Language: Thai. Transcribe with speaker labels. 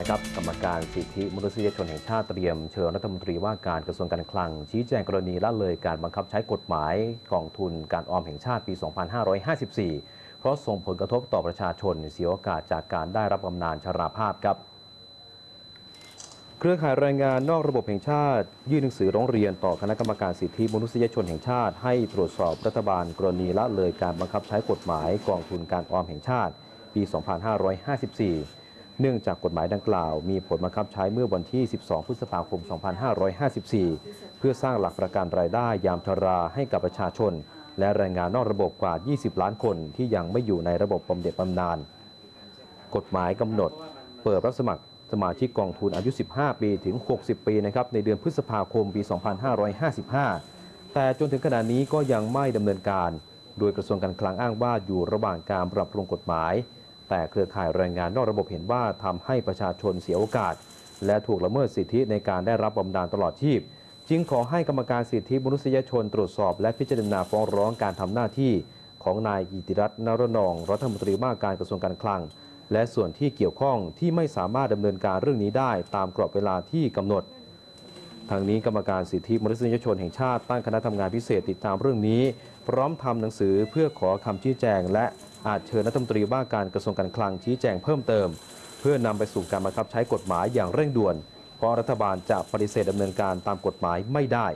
Speaker 1: นะครับกรรมการสิทธิมนุษยชนแห่งชาติเตรียมเชิญรัฐมนตรีว่าการกระทรวงการคลัง ชี้แจงกรณีละเลยการบังคับใช้กฎหมายกองทุนการออมแห่งชาติปี 2554 เพราะส่งผลกระทบต่อประชาชนเสียโอกาสจากการได้รับบำนาญชราภาพครับ เครือข่ายแรงงานนอกระบบแห่งชาติ ยื่นหนังสือร้องเรียนต่อคณะกรรมการสิทธิมนุษยชนแห่งชาติ ให้ตรวจสอบรัฐบาลกรณีละเลยการบังคับใช้กฎหมายกองทุนการออมแห่งชาติ ปี 2554 เนื่องจากกฎหมายดังกล่าวมีผลบังคับใช้เมื่อวันที่ 12 พฤษภาคม 2554 เพื่อสร้างหลักประกันรายได้ยามชราให้กับประชาชน และแรงงานนอกระบบกว่า 20 ล้านคนที่ยังไม่อยู่ในระบบบำเหน็จบำนาญ กฎหมายกำหนด เปิดรับสมัครสมาชิกกองทุนอายุ 15 ปีถึง 60 ปีนะครับในเดือนพฤษภาคมปี 2555 แต่จนถึงขณะนี้ก็ยังไม่ดำเนินการ โดยกระทรวงการคลังอ้างว่าอยู่ระหว่างการปรับปรุงกฎหมาย แต่เครือข่ายแรงงานนอกระบบเห็นว่าทำให้ประชาชนเสียโอกาส และถูกละเมิดสิทธิในการได้รับบำนาญตลอดชีพ จึงขอให้กรรมการสิทธิมนุษยชนตรวจสอบ และพิจารณาฟ้องร้องการทำหน้าที่ ของนายกิติรัตน์นรนอง รัฐมนตรีว่าการกระทรวงการคลัง และส่วนที่เกี่ยวข้องที่ไม่สามารถดำเนินการเรื่องนี้ได้ ตามกรอบเวลาที่กำหนดทางนี้กรรมการสิทธิมนุษยชนแห่งชาติตั้งคณะทำงานพิเศษติดตามเรื่องนี้ พร้อมทำหนังสือเพื่อขอคำชี้แจงและ อาจเชิญรัฐมนตรีว่าการกระทรวงการคลังชี้แจงเพิ่มเติม เพื่อนำไปสู่การบังคับใช้กฎหมายอย่างเร่งด่วน เพราะรัฐบาลจะปฏิเสธดำเนินการตามกฎหมายไม่ได้